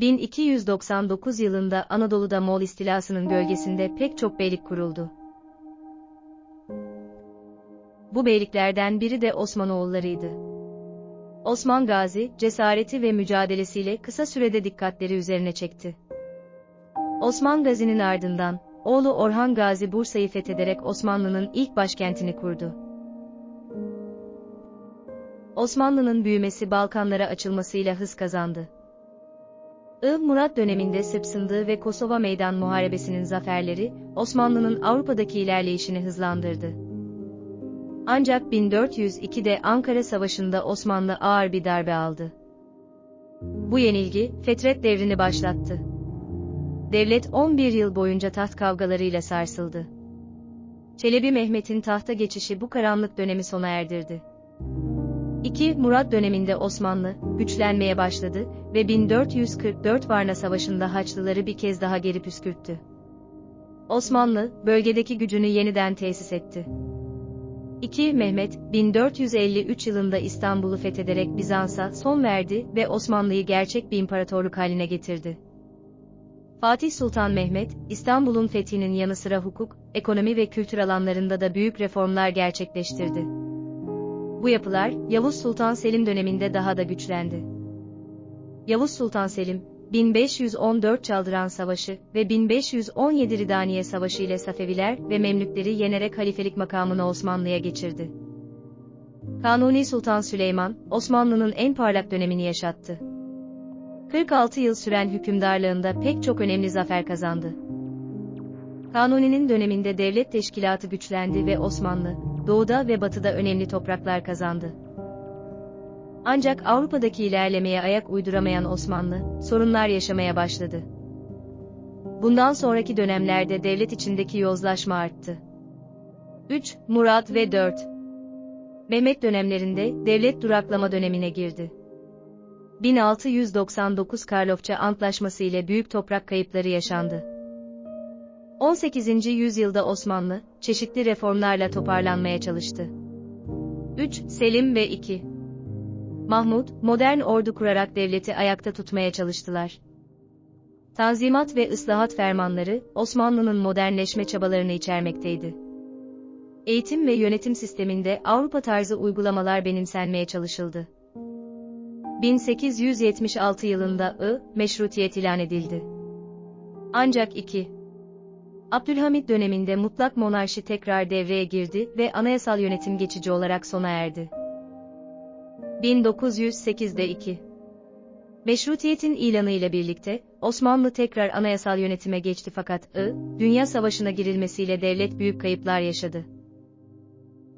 1299 yılında Anadolu'da Moğol istilasının gölgesinde pek çok beylik kuruldu. Bu beyliklerden biri de Osmanoğullarıydı. Osman Gazi, cesareti ve mücadelesiyle kısa sürede dikkatleri üzerine çekti. Osman Gazi'nin ardından, oğlu Orhan Gazi Bursa'yı fethederek Osmanlı'nın ilk başkentini kurdu. Osmanlı'nın büyümesi Balkanlara açılmasıyla hız kazandı. I. Murat döneminde Sırp ve Kosova Meydan Muharebesi'nin zaferleri, Osmanlı'nın Avrupa'daki ilerleyişini hızlandırdı. Ancak 1402'de Ankara Savaşı'nda Osmanlı ağır bir darbe aldı. Bu yenilgi, Fetret devrini başlattı. Devlet 11 yıl boyunca taht kavgalarıyla sarsıldı. Çelebi Mehmet'in tahta geçişi bu karanlık dönemi sona erdirdi. 2. Murat döneminde Osmanlı, güçlenmeye başladı ve 1444 Varna Savaşı'nda Haçlıları bir kez daha geri püskürttü. Osmanlı, bölgedeki gücünü yeniden tesis etti. 2. Mehmet, 1453 yılında İstanbul'u fethederek Bizans'a son verdi ve Osmanlı'yı gerçek bir imparatorluk haline getirdi. Fatih Sultan Mehmet, İstanbul'un fethinin yanı sıra hukuk, ekonomi ve kültür alanlarında da büyük reformlar gerçekleştirdi. Bu yapılar, Yavuz Sultan Selim döneminde daha da güçlendi. Yavuz Sultan Selim, 1514 Çaldıran Savaşı ve 1517 Ridaniye Savaşı ile Safeviler ve Memlükleri yenerek halifelik makamını Osmanlı'ya geçirdi. Kanuni Sultan Süleyman, Osmanlı'nın en parlak dönemini yaşattı. 46 yıl süren hükümdarlığında pek çok önemli zafer kazandı. Kanuni'nin döneminde devlet teşkilatı güçlendi ve Osmanlı, doğuda ve batıda önemli topraklar kazandı. Ancak Avrupa'daki ilerlemeye ayak uyduramayan Osmanlı, sorunlar yaşamaya başladı. Bundan sonraki dönemlerde devlet içindeki yozlaşma arttı. 3. Murat ve 4. Mehmet dönemlerinde devlet duraklama dönemine girdi. 1699 Karlofça Antlaşması ile büyük toprak kayıpları yaşandı. 18. yüzyılda Osmanlı, çeşitli reformlarla toparlanmaya çalıştı. 3. Selim ve 2. Mahmut, modern ordu kurarak devleti ayakta tutmaya çalıştılar. Tanzimat ve ıslahat fermanları, Osmanlı'nın modernleşme çabalarını içermekteydi. Eğitim ve yönetim sisteminde Avrupa tarzı uygulamalar benimsenmeye çalışıldı. 1876 yılında I, meşrutiyet ilan edildi. Ancak 2. Abdülhamit döneminde mutlak monarşi tekrar devreye girdi ve anayasal yönetim geçici olarak sona erdi. 1908'de 2. Meşrutiyetin ilanı ile birlikte, Osmanlı tekrar anayasal yönetime geçti fakat I, Dünya Savaşı'na girilmesiyle devlet büyük kayıplar yaşadı.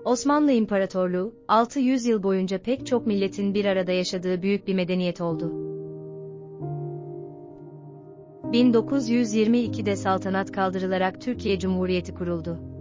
Osmanlı İmparatorluğu, 600 yıl boyunca pek çok milletin bir arada yaşadığı büyük bir medeniyet oldu. 1922'de saltanat kaldırılarak Türkiye Cumhuriyeti kuruldu.